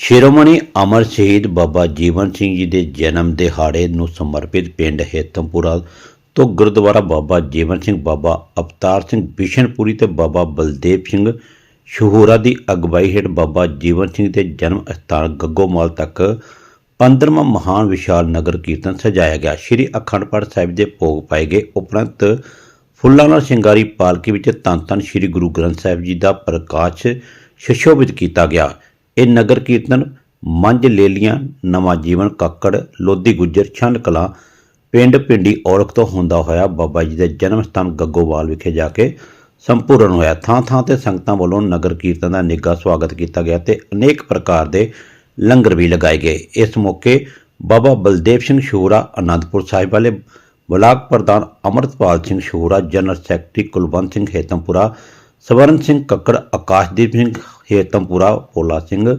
ਸ਼ਿਰੋਮਣੀ ਅਮਰ ਸ਼ਹੀਦ ਬਾਬਾ ਜੀਵਨ ਸਿੰਘ ਜੀ ਦੇ ਜਨਮ ਦਿਹਾੜੇ ਨੂੰ ਸਮਰਪਿਤ ਪਿੰਡ ਹੇਤਮਪੁਰਾ ਤੋਂ ਗੁਰਦੁਆਰਾ ਬਾਬਾ ਜੀਵਨ ਸਿੰਘ ਬਾਬਾ ਅਵਤਾਰ ਸਿੰਘ ਬਿਸ਼ਨਪੁਰੀ ਤੇ ਬਾਬਾ ਬਲਦੇਵ ਸਿੰਘ ਸ਼ਹੂਰਾ ਦੀ ਅਗਵਾਈ ਹੇਠ ਬਾਬਾ ਜੀਵਨ ਸਿੰਘ ਦੇ ਜਨਮ ਸਥਾਨ ਗੱਗੋਮਾਲ ਤੱਕ 15ਵਾਂ ਮਹਾਨ ਵਿਸ਼ਾਲ ਨਗਰ ਕੀਰਤਨ ਸਜਾਇਆ ਗਿਆ। ਸ੍ਰੀ ਅਖੰਡ ਪਾਠ ਸਾਹਿਬ ਦੇ ਭੋਗ ਪਾਏ ਗਏ। ਉਪਰੰਤ ਫੁੱਲਾਂ ਨਾਲ ਸ਼ਿੰਗਾਰੀ ਪਾਲਕੀ ਵਿੱਚ ਧੰਨ ਧੰਨ ਸ੍ਰੀ ਗੁਰੂ ਗ੍ਰੰਥ ਸਾਹਿਬ ਜੀ ਦਾ ਪ੍ਰਕਾਸ਼ ਸੁਸ਼ੋਭਿਤ ਕੀਤਾ ਗਿਆ। ਇਹ ਨਗਰ ਕੀਰਤਨ, ਮੰਝ ਲੇਲੀਆਂ, ਨਵਾਂ ਜੀਵਨ ਕੱਕੜ, ਲੋਧੀ ਗੁੱਜਰ ਛੰਡ ਕਲਾਂ, ਪਿੰਡ ਪਿੰਡੀ ਔਲਖ ਤੋਂ ਹੁੰਦਾ ਹੋਇਆ ਬਾਬਾ ਜੀ ਦੇ ਜਨਮ ਸਥਾਨ ਗੱਗੋਵਾਲ ਵਿਖੇ ਜਾ ਕੇ ਸੰਪੂਰਨ ਹੋਇਆ। ਥਾਂ ਥਾਂ ਤੇ ਸੰਗਤਾਂ ਵੱਲੋਂ ਨਗਰ ਕੀਰਤਨ ਦਾ ਨਿੱਘਾ ਸਵਾਗਤ ਕੀਤਾ ਗਿਆ ਤੇ ਅਨੇਕ ਪ੍ਰਕਾਰ ਦੇ ਲੰਗਰ ਵੀ ਲਗਾਏ ਗਏ। ਇਸ ਮੌਕੇ ਬਾਬਾ ਬਲਦੇਵ ਸਿੰਘ ਸ਼ੂਰਾ ਅਨੰਦਪੁਰ ਸਾਹਿਬ ਵਾਲੇ ਬਲਾਕ ਪ੍ਰਧਾਨ ਅਮਰਤਪਾਲ ਸਿੰਘ ਸ਼ੂਰਾ ਜਨਰਲ ਸੈਕਟਰੀ ਕੁਲਵੰਤ ਸਿੰਘ ਹੇਤਮਪੁਰਾ ਸਵਰਨ ਸਿੰਘ ਕੱਕੜ, ਆਕਾਸ਼ਦੀਪ ਸਿੰਘ, ਹੇਤਮਪੁਰਾ ਪੋਲਾ ਸਿੰਘ,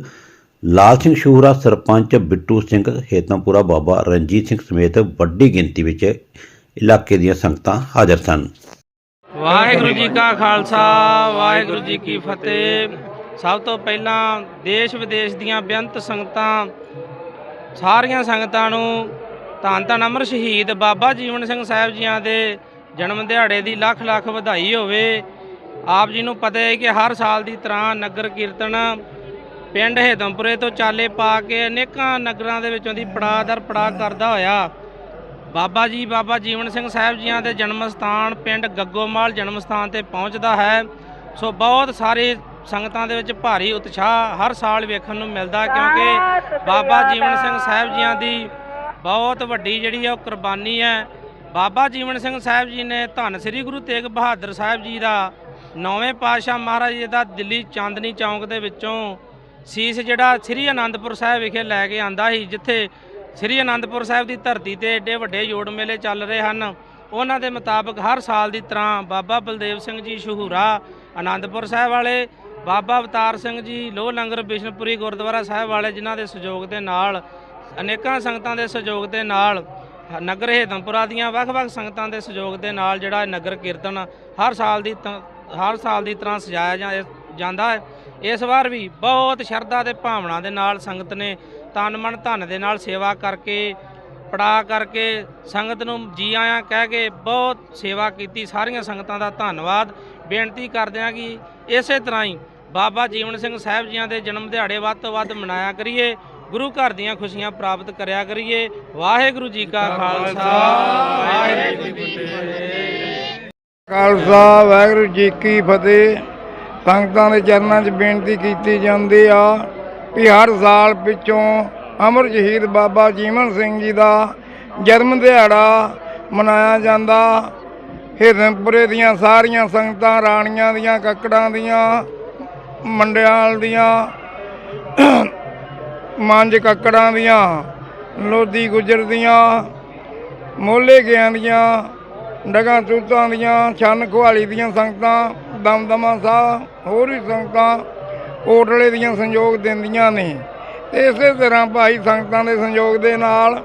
ਲਾਲ ਸਿੰਘ ਸ਼ੂਰਾ ਸਰਪੰਚ ਬਿੱਟੂ ਸਿੰਘ, ਹੇਤਮਪੁਰਾ ਬਾਬਾ ਰਣਜੀਤ ਸਿੰਘ ਸਮੇਤ ਵੱਡੀ ਗਿਣਤੀ ਵਿੱਚ ਇਲਾਕੇ ਦੀਆਂ ਸੰਗਤਾਂ ਹਾਜ਼ਰ ਸਨ। ਵਾਹਿਗੁਰੂ ਜੀ ਕਾ ਖਾਲਸਾ, ਵਾਹਿਗੁਰੂ ਜੀ ਕੀ ਫਤਿਹ। ਸਭ ਤੋਂ ਪਹਿਲਾਂ ਦੇਸ਼ ਵਿਦੇਸ਼ ਦੀਆਂ ਬੇਅੰਤ ਸੰਗਤਾਂ, ਸਾਰੀਆਂ ਸੰਗਤਾਂ ਨੂੰ ਧੰਨ ਧੰਨ ਅਮਰ ਸ਼ਹੀਦ ਬਾਬਾ ਜੀਵਨ ਸਿੰਘ ਸਾਹਿਬ ਜੀਆਂ ਦੇ ਜਨਮ ਦਿਹਾੜੇ ਦੀ ਲੱਖ ਲੱਖ ਵਧਾਈ ਹੋਵੇ। ਆਪ ਜੀ ਨੂੰ ਪਤਾ ਹੈ ਕਿ ਹਰ ਸਾਲ ਦੀ ਤਰ੍ਹਾਂ ਨਗਰ ਕੀਰਤਨ ਪਿੰਡ ਹੇਦਮਪੁਰੇ ਤੋਂ ਚਾਲੇ ਪਾ ਕੇ ਅਨੇਕਾਂ ਨਗਰਾਂ ਦੇ ਵਿੱਚੋਂ ਦੀ ਪੜਾਅ ਦਰ ਪੜਾਅ ਕਰਦਾ ਹੋਇਆ ਬਾਬਾ ਜੀ ਬਾਬਾ ਜੀਵਨ ਸਿੰਘ ਸਾਹਿਬ ਜੀਆਂ ਦੇ ਜਨਮ ਸਥਾਨ ਪਿੰਡ ਗੱਗੋਮਾਲ ਜਨਮ ਸਥਾਨ ਤੇ ਪਹੁੰਚਦਾ ਹੈ। ਸੋ ਬਹੁਤ ਸਾਰੇ ਸੰਗਤਾਂ ਦੇ ਵਿੱਚ ਭਾਰੀ ਉਤਸ਼ਾਹ ਹਰ ਸਾਲ ਵੇਖਣ ਨੂੰ ਮਿਲਦਾ ਕਿਉਂਕਿ ਬਾਬਾ ਜੀਵਨ ਸਿੰਘ ਸਾਹਿਬ ਜੀਆਂ ਦੀ ਬਹੁਤ ਵੱਡੀ ਜਿਹੜੀ ਹੈ ਉਹ ਕੁਰਬਾਨੀ ਹੈ। ਬਾਬਾ ਜੀਵਨ ਸਿੰਘ ਸਾਹਿਬ ਜੀ ਨੇ ਧੰਨ ਸ੍ਰੀ ਗੁਰੂ ਤੇਗ ਬਹਾਦਰ ਸਾਹਿਬ ਜੀ ਦਾ ਨੌਵੇਂ ਪਾਤਸ਼ਾਹ ਮਹਾਰਾਜ ਜੀ ਦਾ ਦਿੱਲੀ ਚਾਂਦਨੀ ਚੌਂਕ ਦੇ ਵਿੱਚੋਂ ਸੀਸ ਜਿਹੜਾ ਸ੍ਰੀ ਆਨੰਦਪੁਰ ਸਾਹਿਬ ਵਿਖੇ ਲੈ ਕੇ ਆਂਦਾ ਸੀ, ਜਿੱਥੇ ਸ੍ਰੀ ਆਨੰਦਪੁਰ ਸਾਹਿਬ ਦੀ ਧਰਤੀ ਤੇ ਏਡੇ ਵੱਡੇ ਜੋੜ ਮੇਲੇ ਚੱਲ ਰਹੇ ਹਨ। ਉਹਨਾਂ ਦੇ ਮੁਤਾਬਕ ਹਰ ਸਾਲ ਦੀ ਤਰ੍ਹਾਂ ਬਾਬਾ ਬਲਦੇਵ ਸਿੰਘ ਜੀ ਸ਼ਹੂਰਾ ਆਨੰਦਪੁਰ ਸਾਹਿਬ ਵਾਲੇ, ਬਾਬਾ ਅਵਤਾਰ ਸਿੰਘ ਜੀ, ਲੋਹ ਲੰਗਰ ਬਿਸ਼ਨਪੁਰੀ, ਗੁਰਦੁਆਰਾ ਸਾਹਿਬ ਵਾਲੇ, ਜਿਨ੍ਹਾਂ ਦੇ ਸਹਿਯੋਗ ਦੇ ਨਾਲ, ਅਨੇਕਾਂ ਸੰਗਤਾਂ ਦੇ ਸਹਿਯੋਗ ਦੇ ਨਾਲ, ਨਗਰ ਹੇਦਮਪੁਰਾ ਦੀਆਂ ਵੱਖ-ਵੱਖ ਸੰਗਤਾਂ ਦੇ ਸਹਿਯੋਗ ਦੇ ਨਾਲ ਜਿਹੜਾ ਨਗਰ ਕੀਰਤਨ ਹਰ ਸਾਲ ਦੀ ਤ- ਹਰ ਸਾਲ ਦੀ ਤਰ੍ਹਾਂ ਸਜਾਇਆ ਜਾ- ਜਾਂਦਾ ਹੈ। ਇਸ ਵਾਰ ਵੀ ਬਹੁਤ ਸ਼ਰਧਾ ਤੇ ਭਾਵਨਾ ਦੇ ਨਾਲ ਸੰਗਤ ਨੇ ਤਨ ਮਨ ਧਨ ਦੇ ਨਾਲ ਸੇਵਾ ਕਰਕੇ ਪੜਾ ਕਰਕੇ ਸੰਗਤ ਨੂੰ ਜੀ ਆਇਆਂ ਕਹਿ ਕੇ ਬਹੁਤ ਸੇਵਾ ਕੀਤੀ। ਸਾਰੀਆਂ ਸੰਗਤਾਂ ਦਾ ਧੰਨਵਾਦ। ਬੇਨਤੀ ਕਰਦੇ ਹਾਂ ਕਿ ਇਸੇ ਤਰ੍ਹਾਂ ਹੀ ਬਾਬਾ ਜੀਵਨ ਸਿੰਘ ਸਾਹਿਬ ਜੀਆਂ ਦੇ ਜਨਮ ਦਿਹਾੜੇ ਵੱਧ ਤੋਂ ਵੱਧ ਮਨਾਇਆ ਕਰੀਏ। ਗੁਰੂ ਘਰ ਦੀਆਂ ਖੁਸ਼ੀਆਂ ਪ੍ਰਾਪਤ ਕਰਿਆ ਕਰੀਏ। ਵਾਹਿਗੁਰੂ ਜੀ ਕਾ ਖਾਲਸਾ। ਵਾਹਿਗੁਰੂ ਜੀ ਕੀ ਫਤਿਹ। ਖਾਲਸਾ ਵਾਹਿਗੁਰੂ ਜੀ ਕੀ ਫਤਿਹ। ਸੰਗਤਾਂ ਦੇ ਚਰਨਾਂ 'ਚ ਬੇਨਤੀ ਕੀਤੀ ਜਾਂਦੀ ਆ ਵੀ ਹਰ ਸਾਲ ਪਿੱਛੋਂ ਅਮਰ ਸ਼ਹੀਦ ਬਾਬਾ ਜੀਵਨ ਸਿੰਘ ਜੀ ਦਾ ਜਨਮ ਦਿਹਾੜਾ ਮਨਾਇਆ ਜਾਂਦਾ। ਹਿਰਨਪੁਰੇ ਦੀਆਂ ਸਾਰੀਆਂ ਸੰਗਤਾਂ, ਰਾਣੀਆਂ ਦੀਆਂ, ਕੱਕੜਾਂ ਦੀਆਂ, ਮੰਡਿਆਲ ਦੀਆਂ, ਮੰਜ ਕੱਕੜਾਂ ਦੀਆਂ, ਲੋਧੀ ਗੁਜਰ ਦੀਆਂ, ਮੋਲੇ ਗਿਆਂ ਦੀਆਂ ਡਗਾ ਤੂਤਾਂ ਦੀਆਂ, ਛੰਨ ਖੁਹਾਲੀ ਦੀਆਂ ਸੰਗਤਾਂ ਦਮਦਮਾ ਸਾਹਿਬ ਹੋਰ ਵੀ ਸੰਗਤਾਂ ਕੋਟਲੇ ਦੀਆਂ ਸੰਯੋਗ ਦਿੰਦੀਆਂ ਨੇ। ਇਸੇ ਤਰ੍ਹਾਂ ਭਾਈ ਸੰਗਤਾਂ ਦੇ ਸੰਯੋਗ ਦੇ ਨਾਲ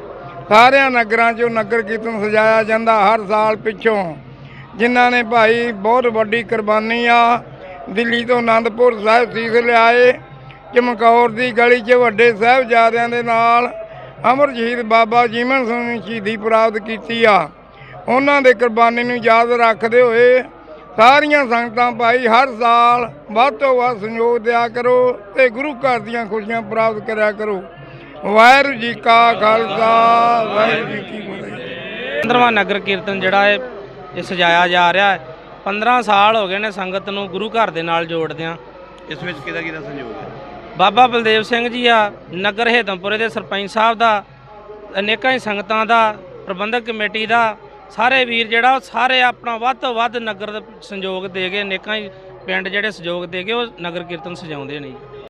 ਸਾਰਿਆਂ ਨਗਰਾਂ 'ਚੋਂ ਨਗਰ ਕੀਰਤਨ ਸਜਾਇਆ ਜਾਂਦਾ ਹਰ ਸਾਲ ਪਿੱਛੋਂ। ਜਿਨ੍ਹਾਂ ਨੇ ਭਾਈ ਬਹੁਤ ਵੱਡੀ ਕੁਰਬਾਨੀ ਆ, ਦਿੱਲੀ ਤੋਂ ਆਨੰਦਪੁਰ ਸਾਹਿਬ ਸੀਸ ਲਿਆਏ, ਚਮਕੌਰ ਦੀ ਗਲੀ 'ਚ ਵੱਡੇ ਸਾਹਿਬਜ਼ਾਦਿਆਂ ਦੇ ਨਾਲ ਅਮਰ ਸ਼ਹੀਦ ਬਾਬਾ ਜੀਵਨ ਸਿੰਘ ਨੇ ਸ਼ਹੀਦੀ ਪ੍ਰਾਪਤ ਕੀਤੀ ਆ। ਉਹਨਾਂ ਦੇ ਕੁਰਬਾਨੀ ਨੂੰ ਯਾਦ ਰੱਖਦੇ ਹੋਏ ਸਾਰੀਆਂ ਸੰਗਤਾਂ ਭਾਈ ਹਰ ਸਾਲ ਵੱਧ ਤੋਂ ਵੱਧ ਸਹਿਯੋਗ ਦਿਆ ਕਰੋ ਤੇ ਗੁਰੂ ਘਰ ਦੀਆਂ ਖੁਸ਼ੀਆਂ ਪ੍ਰਾਪਤ ਕਰਿਆ ਕਰੋ। ਵਾਹਿਗੁਰੂ ਜੀ ਕਾ ਖਾਲਸਾ ਵਾਹਿਗੁਰੂ ਜੀ ਕੀ ਫਤਿਹ। 15ਵਾਂ ਨਗਰ ਕੀਰਤਨ ਜਿਹੜਾ ਹੈ ਇਹ ਸਜਾਇਆ ਜਾ ਰਿਹਾ ਹੈ। 15 ਸਾਲ ਹੋ ਗਏ ਨੇ ਸੰਗਤ ਨੂੰ ਗੁਰੂ ਘਰ ਦੇ ਨਾਲ ਜੋੜਦਿਆਂ। ਇਸ ਵਿੱਚ ਕਿਹਦਾ ਕਿਹਦਾ ਸੰਯੋਗ ਹੈ? ਬਾਬਾ ਬਲਦੇਵ ਸਿੰਘ ਜੀ ਆ ਨਗਰ ਹੇਦਮਪੁਰੇ ਦੇ ਸਰਪੰਚ ਸਾਹਿਬ ਦਾ ਅਨੇਕਾਂ ਹੀ ਸੰਗਤਾਂ ਦਾ ਪ੍ਰਬੰਧਕ ਕਮੇਟੀ ਦਾ ਸਾਰੇ ਵੀਰ ਜਿਹੜਾ, ਉਹ ਸਾਰੇ ਆਪਣਾ ਵੱਧ ਤੋਂ ਵੱਧ ਨਗਰ ਦਾ ਸੰਯੋਗ ਦੇ ਕੇ ਅਨੇਕਾਂ ਹੀ ਪਿੰਡ ਜਿਹੜੇ ਸਹਿਯੋਗ ਦੇ ਕੇ ਉਹ ਨਗਰ ਕੀਰਤਨ ਸਜਾਉਂਦੇ ਨੇ ਜੀ।